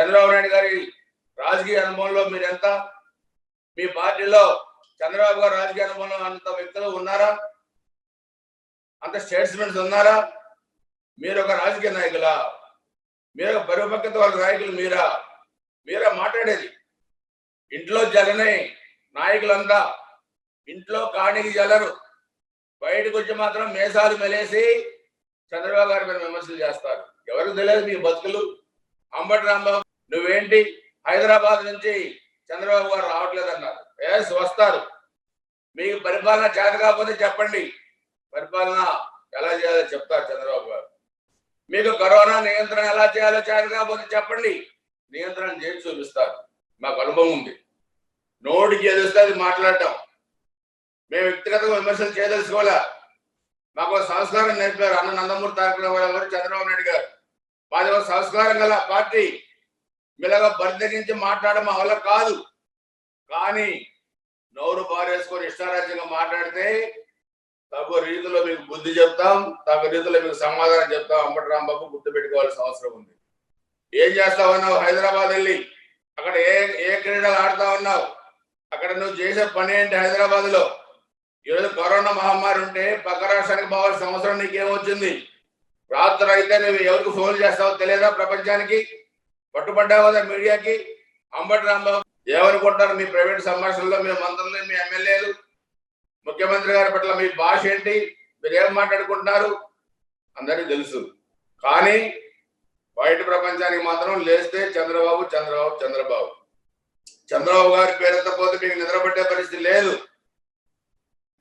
చంద్రబాబు నాయుడు గారి రాజకీయ అనుభవంలో మీరు ఎంత మీ పార్టీలో చంద్రబాబు గారు రాజకీయ అనుభవంలో అంత వ్యక్తులు ఉన్నారా? అంత స్టేట్స్మెన్స్ ఉన్నారా? మీరు ఒక రాజకీయ నాయకులా? మీరు ఒక పరిపక్వత వాళ్ళ నాయకులు మీరా? మీరా మాట్లాడేది. ఇంట్లో జగనే నాయకులంతా. ఇంట్లో కాణికి జలరు. బయటకు వచ్చి మాత్రం మేసాలు మెలేసి చంద్రబాబు గారి మీద విమర్శలు చేస్తారు. ఎవరికి తెలియదు మీ బతుకులు? అంబటి రాంబాబు నువ్వేంటి హైదరాబాద్ నుంచి చంద్రబాబు గారు రావట్లేదు అన్నారు ఎస్ వస్తారు. మీకు పరిపాలన చేత కాకపోతే చెప్పండి. పరిపాలన ఎలా చేయాలో చెప్తారు చంద్రబాబు గారు. మీకు కరోనా నియంత్రణ ఎలా చేయాలో చేత కాకపోతే చెప్పండి. నియంత్రణ చేసి చూపిస్తారు. మాకు అనుభవం ఉంది. నోటికి ఎదుస్తే అది మాట్లాడటం మేము వ్యక్తిగతంగా విమర్శలు చేయదలుచుకోలే మాకు ఒక సంస్కారం నేర్పారు అన్న నందమూరి తారక రామారావు గారు చంద్రబాబు నాయుడు గారు. మాది ఒక సంస్కారం గల పార్టీ. మీలాగా బరితెగించి మాట్లాడడం అవల వల్ల కాదు. కానీ నోరు పారేసుకొని ఇష్టారాజ్యంగా మాట్లాడితే తగు రీతిలో మీకు బుద్ధి చెప్తాం తగు రీతిలో మీకు సమాధానం చెప్తాం. అంబటి రాంబాబు గుర్తు పెట్టుకోవాల్సిన అవసరం ఉంది. ఏం చేస్తా ఉన్నావు హైదరాబాద్ వెళ్ళి. అక్కడ ఏ ఏ క్రీడలు ఆడుతా ఉన్నావు? అక్కడ నువ్వు చేసే పని ఏంటి హైదరాబాద్లో ఈరోజు కరోనా మహమ్మారి ఉంటే పక్క రాష్ట్రానికి పోవాల్సిన అవసరం నీకేమొచ్చింది? రాత్రి అయితే నువ్వు ఎవరికి ఫోన్ చేస్తావో తెలియదా ప్రపంచానికి? పట్టుబడ్డావు కదా మీడియాకి? అంబటి రాంబాబు ఏమనుకుంటారు మీ ప్రైవేట్ సంభాషణలో మీ మంత్రులు మీ ఎమ్మెల్యేలు? ముఖ్యమంత్రి గారి పట్ల మీ భాష ఏంటి? మీరు ఏం మాట్లాడుకుంటున్నారు? అందరికీ తెలుసు. కానీ బయట ప్రపంచానికి మాత్రం లేస్తే చంద్రబాబు చంద్రబాబు చంద్రబాబు. చంద్రబాబు గారి పేరెత్తపోతే మీకు నిద్రపట్టే పరిస్థితి లేదు.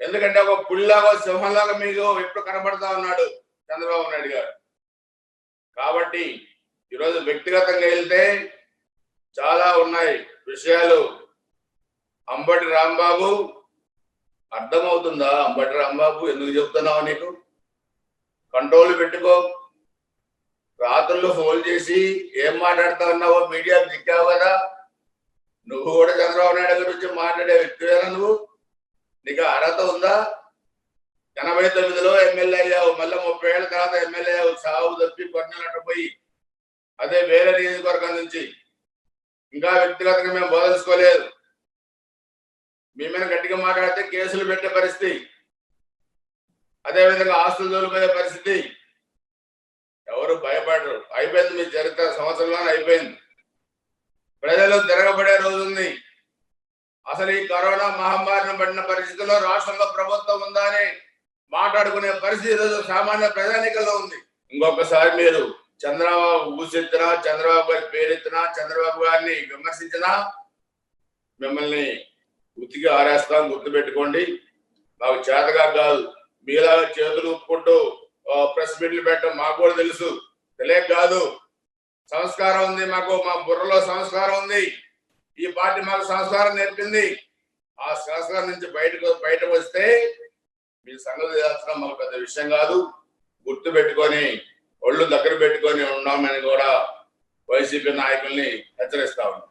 ఎందుకంటే ఒక పుల్లాగా సింహంలాగా మీకు ఎప్పుడు కనబడతా ఉన్నాడు చంద్రబాబు నాయుడు గారు. కాబట్టి ఈరోజు వ్యక్తిగతంగా వెళ్తే చాలా ఉన్నాయి విషయాలు. అంబటి రాంబాబు అర్థమవుతుందా? అంబటి రాంబాబు ఎందుకు చెప్తున్నావు నీకు? కంట్రోల్ పెట్టుకో. రాత్రులు ఫోన్ చేసి ఏం మాట్లాడుతా ఉన్నావో మీడియాకు దిక్కావు కదా. నువ్వు కూడా చంద్రబాబు నాయుడు గురించి మాట్లాడే వ్యక్తివేనా నువ్వు. నీకు అర్హత ఉందా? ఎనభై తొమ్మిదిలో ఎమ్మెల్యే అయ్యావు. మళ్ళీ ముప్పై ఏళ్ళ తర్వాత ఎమ్మెల్యే అయ్యావు. సాగు తప్పి కొన్నట్టు పోయి అదే వేరే నియోజకవర్గం నుంచి. ఇంకా వ్యక్తిగతంగా మేము బోధించుకోలేదు. మీ మీద గట్టిగా మాట్లాడితే కేసులు పెట్టే పరిస్థితి. అదే విధంగా ఆస్తులు దోలిపోయే పరిస్థితి. ఎవరు భయపడరు. అయిపోయింది మీ చరిత్ర. సంవత్సరంలోనే అయిపోయింది. ప్రజలు తిరగబడే రోజు ఉంది. అసలు ఈ కరోనా మహమ్మారిని పడిన పరిస్థితుల్లో రాష్ట్రంలో ప్రభుత్వం ఉందా అని మాట్లాడుకునే పరిస్థితి ఈరోజు సామాన్య ప్రజానికల్లో ఉంది. ఇంకొకసారి మీరు చంద్రబాబు ఊసెత్తినా చంద్రబాబు గారి పేరెత్తినా చంద్రబాబు గారిని విమర్శించినా మిమ్మల్ని ఉతికి ఆరేస్తాం గుర్తుపెట్టుకోండి. మాకు చేతగా కాదు. మీలా చేతులు ఊపుకుంటూ ప్రెస్ మీట్లు పెట్టడం మాకు కూడా తెలుసు. తెలియక కాదు. సంస్కారం ఉంది మాకు మా బుర్రలో సంస్కారం ఉంది. ఈ పార్టీ మాకు సంస్కారం నేర్పింది. ఆ సంస్కారం నుంచి బయటకు బయటకు వస్తే మీ సంగతి చేయాల్సిన మాకు పెద్ద విషయం కాదు. గుర్తు పెట్టుకొని ఒళ్ళు దగ్గర పెట్టుకొని ఉన్నామని కూడా వైసీపీ నాయకుల్ని హెచ్చరిస్తా ఉన్నాం.